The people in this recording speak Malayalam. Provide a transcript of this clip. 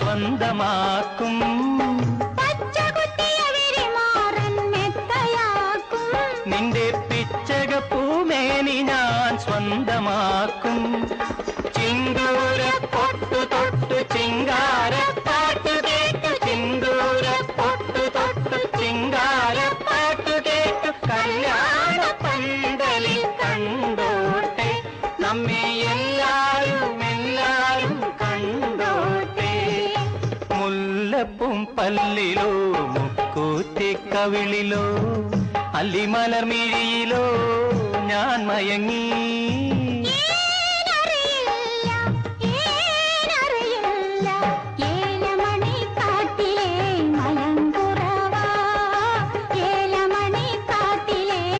സ്വന്തമാക്കും. നിന്റെ പിച്ചക പൂമേനി ഞാൻ സ്വന്തമാക്കും. ചിങ്കൂർ മുല്ലപ്പും പല്ലിലോ മുക്കൂത്തി കവിളിലോ അല്ലിമലമിഴിയിലോ ഞാൻ മയങ്ങി. ഏനറിയില്ല ഏനറിയില്ല